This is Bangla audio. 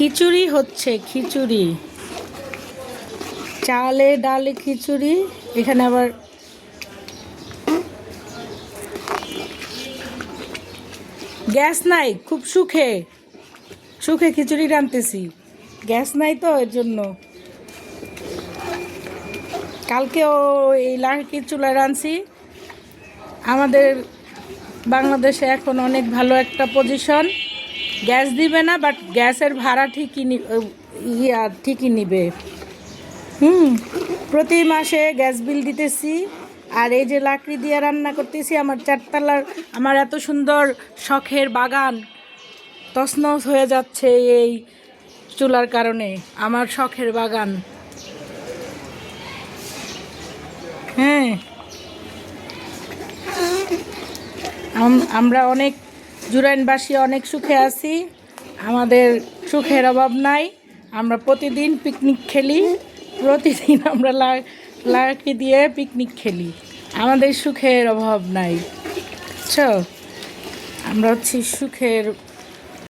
খিচুড়ি হচ্ছে, খিচুড়ি। চালে ডালে খিচুড়ি, এখানে আবার গ্যাস নাই, খুব সুখে। সুখে খিচুড়ি রাঁধতেছি। গ্যাস নাই তো এর জন্য। কালকেও এই লাড়কি চুলা রাঁধছি। আমাদের বাংলাদেশে এখন অনেক ভালো একটা পজিশন গ্যাস দিবে না বাট গ্যাসের ভাড়া ঠিকই ইয়া ঠিকই নিবে। হুম, প্রতি মাসে গ্যাস বিল দিতেছি, আর এই যে লাকড়ি দিয়ে রান্না করতেছি, আমার চারতলার, আমার এত সুন্দর শখের বাগান, তছনছ হয়ে যাচ্ছে এই চুলার কারণে, আমার শখের বাগান। হ্যাঁ। আম- আমরা অনেক জুরাইনবাসী, অনেক সুখে আছি। আমাদের সুখের অভাব নাই। আমরা প্রতিদিন পিকনিক খেলি। প্রতিদিন আমরা লাকি দিয়ে পিকনিক খেলি। আমাদের সুখের অভাব নাই। বুঝছ? আমরা হচ্ছি সুখের